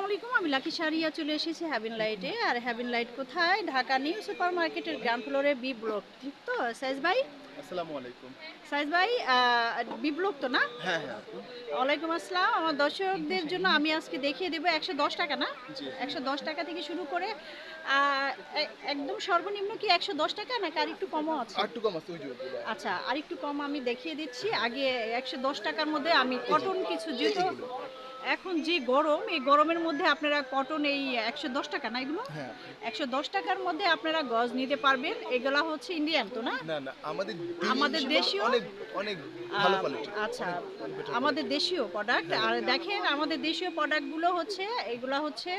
আসসালামু আলাইকুম আমি লাকি শাড়িয়া চলে এসেছি হ্যাভিন লাইটে আর হ্যাভিন লাইট কোথায়? ঢাকা নিউ সুপার মার্কেটের গ্রাউন্ড ফ্লোরে বি ব্লক। ঠিক তো সাইজ ভাই? আসসালামু আলাইকুম। সাইজ ভাই বি ব্লক তো না? হ্যাঁ হ্যাঁ। ওয়ালাইকুম আসসালাম। আমার দর্শকদের জন্য আমি আজকে দেখিয়ে দেবো একশো দশ টাকা না? একশো দশ টাকা থেকে শুরু করে একদম সর্বনিম্ন কি একশো দশ টাকা নাকি আর একটু কমও আছে? একটু কম আছে। আচ্ছা আর একটু কম আমি দেখিয়ে দিচ্ছি। আগে একশো দশ টাকার মধ্যে আমি কটন কিছু যেহেতু এইগুলো। এখন যে গরম এই গরমের মধ্যে আপনারা কটন এই একশো দশ টাকা না এগুলো? হ্যাঁ। একশো দশ টাকার মধ্যে আপনারা গজ নিতে পারবেন। এগুলা হচ্ছে ইন্ডিয়ান তো না? আমাদের আমাদের দেশীয়? অনেক অনেক ভালো কোয়ালিটি আচ্ছা আমাদের দেশীয় প্রোডাক্ট আর দেখেন আমাদের দেশীয় প্রোডাক্টগুলো হচ্ছে এগুলা হচ্ছে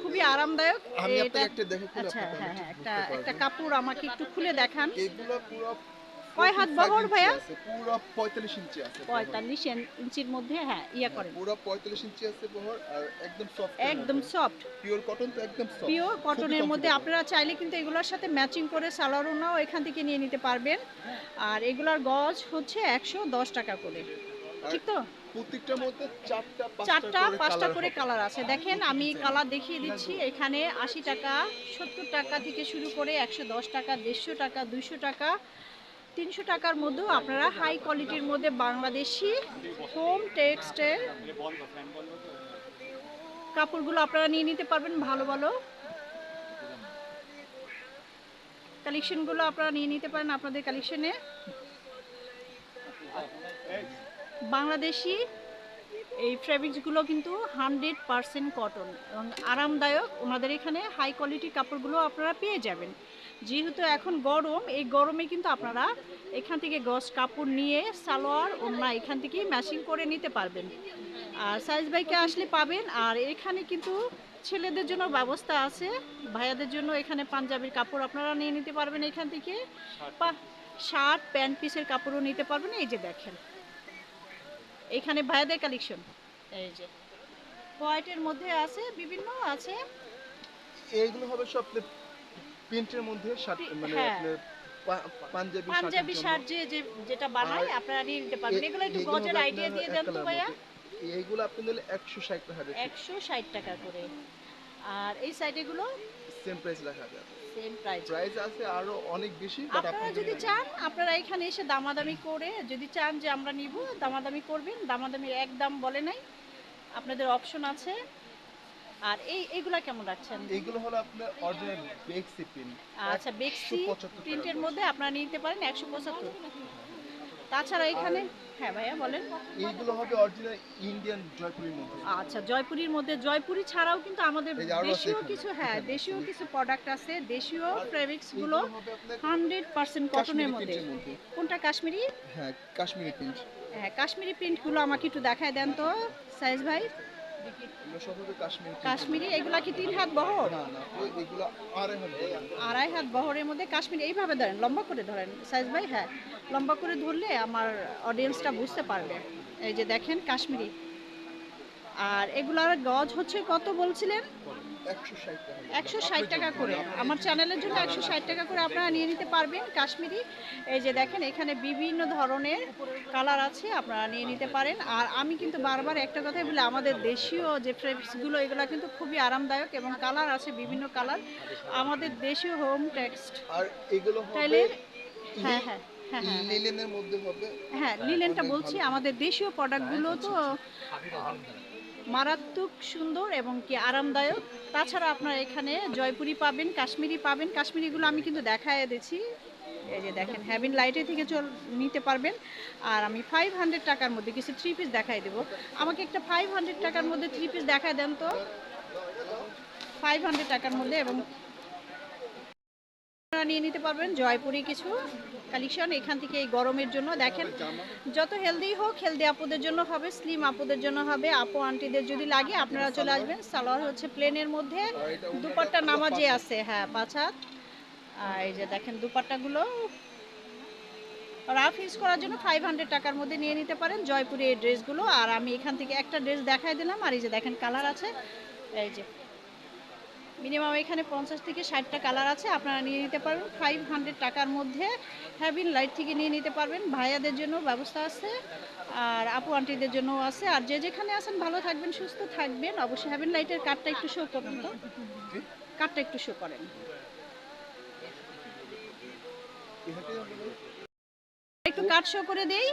খুবই আরামদায়ক। এটা একটা আচ্ছা হ্যাঁ হ্যাঁ একটা। কাপড় আমাকে একটু খুলে দেখান। এগুলো পুরো কয় হাত বহর ভাইয়া? পুরো 45 ইঞ্চি আছে বহর। পঁয়তাল্লিশ ইঞ্চির মধ্যে হ্যাঁ ইয়া করেন। পুরো 45 ইঞ্চি আছে বহর আর একদম সফট একদম সফট পিওর কটন তো একদম সফট পিওর কটনের মধ্যে আপনারা চাইলে কিন্তু এগুলোর সাথে ম্যাচিং করে সালোয়ারও এখান থেকে নিয়ে নিতে পারবেন। আর এগুলার গজ হচ্ছে একশো দশ টাকা করে। ঠিক তো? প্রত্যেকটার মধ্যে চারটা চারটা পাঁচটা করে কালার কালার আছে। দেখেন আমি কালার দেখিয়ে দিচ্ছি। এখানে আশি টাকা সত্তর টাকা থেকে শুরু করে একশো দশ টাকা দেড়শো টাকা দুইশো টাকা তিনশো টাকার মধ্যেও আপনারা হাই কোয়ালিটির মধ্যে বাংলাদেশি হোম টেক্সটের কাপড়গুলো আপনারা নিয়ে নিতে পারবেন ভালো ভালো। কালেকশনগুলো আপনারা নিয়ে নিতে পারেন আপনাদের কালেকশনে বাংলাদেশি এই ফ্যাব্রিক্সগুলো কিন্তু হান্ড্রেড পারসেন্ট কটন এবং আরামদায়ক। ওনাদের এখানে হাই কোয়ালিটির কাপড়গুলো আপনারা পেয়ে যাবেন। যেহেতু এখন গরম এই গরমে কিন্তু আপনারা এখান থেকে গস কাপড় নিয়ে সালোয়ার ওনা এখান থেকেই ম্যাচিং করে নিতে পারবেন। আর সাইজ বাইকে আসলে পাবেন। আর এখানে কিন্তু ছেলেদের জন্য ব্যবস্থা আছে। ভাইয়াদের জন্য এখানে পাঞ্জাবির কাপড় আপনারা নিয়ে নিতে পারবেন এখান থেকে। শার্ট। প্যান্ট পিসের কাপড়ও নিতে পারবেন। এই যে দেখেন। এখানে ভাইয়াদের কালেকশন এই যে। হোয়াইটের মধ্যে আছে বিভিন্ন আছে। এইগুলো হবে সব প্রিন্টের মধ্যে শার্ট মানে হ্যাঁ। আপনার পাঞ্জাবি পাঞ্জাবি শার্ট যে যেটা বানায় আপনারা নিয়ে নিতে পারবেন। এগুলো একটু গজের আইডিয়া দিয়ে দেন তো ভাইয়া। এইগুলো আপনি নিলে একশো ষাট টাকা একশো ষাট টাকা করে। আর এই সাইডেগুলো সেম প্রাইস যাবে সেম প্রাইস প্রাইস আছে আরও অনেক বেশি বাট আপনারা যদি চান আপনারা এখানে এসে দামাদামি করে যদি চান যে আমরা নিব দামাদামি করবেন। দামাদামির এক দাম বলে নাই। আপনাদের অপশন আছে। আর এই এগুলা কেমন রাখছেন? এইগুলো হলো আপনার অরিজিনাল বেক্সি পিন আচ্ছা বেক্সি 175 প্রিন্টের মধ্যে আপনারা নিতে পারেন একশো পঁচাত্তর। তাছাড়া এখানে? হ্যাঁ ভাইয়া বলেন। এইগুলো হবে অরিজিনাল ইন্ডিয়ান জয়পুরের মধ্যে। আচ্ছা জয়পুরীর মধ্যে। জয়পুরি ছাড়াও কিন্তু আমাদের এই যে আরও আছে দেশীয় কিছু হ্যাঁ দেশীয় কিছু প্রোডাক্ট আছে। দেশীয় ফেব্রিক্সগুলো এইগুলো হবে আপনার হান্ড্রেড পার্সেন্ট কটনের মধ্যে। কোনটা কাশ্মীরি? হ্যাঁ কাশ্মীরি প্রিন্ট হ্যাঁ কাশ্মীরি প্রিন্টগুলো আমাকে একটু দেখায় দেন তো সাইজ ভাই। এগুলো কাশ্মীরি। এগুলা কি তিন হাত বহর? আড়াই হাত বহরের মধ্যে কাশ্মীরি এইভাবে ধরেন লম্বা করে ধরেন সাইজ ভাই হ্যাঁ লম্বা করে ধরলে আমার অডিয়েন্সটা বুঝতে পারবে। এই যে দেখেন কাশ্মীরি। আর এগুলার গজ হচ্ছে কত বলছিলেন? একশো ষাট টাকা করে। আমার চ্যানেলের জন্য একশো ষাট টাকা করে আপনারা নিয়ে নিতে পারবেন কাশ্মীরি। এই যে দেখেন এখানে বিভিন্ন ধরনের কালার আছে আপনারা নিয়ে নিতে পারেন। আর আমি কিন্তু বারবার একটা কথাই বলি আমাদের দেশীয় যে ফ্রেবসগুলো এগুলো কিন্তু খুবই আরামদায়ক এবং কালার আছে বিভিন্ন কালার। আমাদের দেশীয় হোম টেক্সট আর এগুলো হ্যাঁ হ্যাঁ হ্যাঁ হ্যাঁ। লিলেনের মধ্যে হবে। হ্যাঁ লিলেনটা বলছি আমাদের দেশীয় প্রোডাক্টগুলো তো মারাত্মক সুন্দর এবং কি আরামদায়ক। তাছাড়া আপনারা এখানে জয়পুরি পাবেন, কাশ্মীরি পাবেন। কাশ্মীরিগুলো আমি কিন্তু দেখায় দিচ্ছি এই যে দেখেন হ্যাভিন লাইটে থেকে চল, নিতে পারবেন। আর আমি ফাইভ হান্ড্রেড টাকার মধ্যে কিছু থ্রি পিস দেখাই দেবো। আমাকে একটা ফাইভ হান্ড্রেড টাকার মধ্যে থ্রি পিস দেখায় দেন তো। ফাইভ হান্ড্রেড টাকার মধ্যে এবং নিয়ে নিতে পারবেন, জয়পুরি কিছু কালেকশন এখান থেকে এই গরমের জন্য। দেখেন, যত হেলদি হোক হেলদি আপুদের জন্য হবে স্লিম আপুদের জন্য হবে, আপু, আন্টিদের যদি লাগে, আপনারা চলে আসবেন। সালোয়ার হচ্ছে প্লেনের মধ্যে, দুপাট্টা নামাজে আছে হ্যাঁ পাঁচ হাত। আর এই যে দেখেন, দুপাট্টাগুলো রাফ ইউজ করার জন্য ফাইভ হান্ড্রেড টাকার মধ্যে নিয়ে নিতে পারেন, জয়পুরি এই ড্রেসগুলো আর আমি এখান থেকে একটা ড্রেস দেখাই দিলাম, আর এই যে দেখেন কালার আছে। এই যে মিনিমাম এখানে পঞ্চাশ থেকে ষাটটা কালার আছে, আপনারা নিয়ে নিতে পারবেন। ফাইভ হান্ড্রেড টাকার মধ্যে হ্যাভিন লাইট থেকে নিয়ে নিতে পারবেন। ভাইয়াদের জন্য ব্যবস্থা আছে, আর আপু, আন্টিদের জন্যও আছে। আর যে যেখানে আছেন, ভালো থাকবেন, সুস্থ থাকবেন। অবশ্যই হ্যাভিন লাইটের কার্ডটা একটু শো করুন তো? কার্ডটা একটু শো করেন। একটু কার্ড শো করে দেই।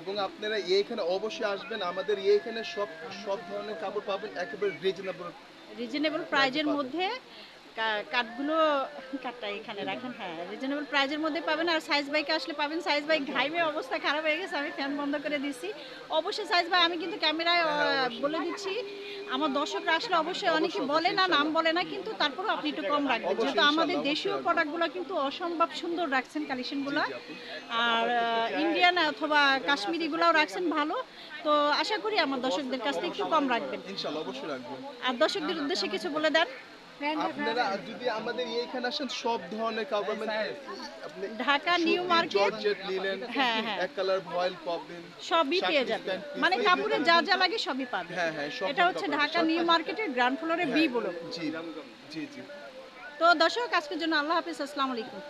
এবং আপনারা এইখানে অবশ্যই আসবেন। আমাদের এইখানে সব সব ধরনের কাপড় পাবেন। একেবারে রিজনেবল রিজনেবল প্রাইজের মধ্যে কাঠগুলো কাঠটা এখানে রাখেন হ্যাঁ। রিজনেবল প্রাইজের মধ্যে পাবেন আর সাইজ বাইকে আসলে পাবেন। সাইজ বাইক ঘাইমে অবস্থা খারাপ হয়ে গেছে আমি ফ্যান বন্ধ করে দিচ্ছি অবশ্যই সাইজ বাই আমি কিন্তু ক্যামেরায় বলে দিচ্ছি আমার দর্শকরা আসলে অবশ্যই অনেকে বলে না নাম বলে না কিন্তু তারপরেও আপনি একটু কম রাখবেন। যেহেতু আমাদের দেশীয় প্রোডাক্টগুলো কিন্তু অসম্ভব সুন্দর রাখছেন কালেকশনগুলো আর ইন্ডিয়ান অথবা কাশ্মীরিগুলোও রাখছেন ভালো। তো আশা করি আমার দর্শকদের কাছ থেকে একটু কম রাখবেন। আর দর্শকদের উদ্দেশ্যে কিছু বলে দেন। আপনারা যদি আমাদের এইখানে আসেন সব ধরনের কাপড় মানে Dhaka new market georgette linen হ্যাঁ, হ্যাঁ। এক কালার ভয়েল পাবেন সবই পেয়ে যাবেন। মানে কাপড়ে যা যা লাগে সবই পাবেন। হ্যাঁ হ্যাঁ এটা হচ্ছে ঢাকা নিউ মার্কেটের গ্রাউন্ড ফ্লোরে বি হ্যাঁ, বলো। জি জি জি। তো দর্শক আজকের জন্য আল্লাহ হাফিজ আসসালামু আলাইকুম।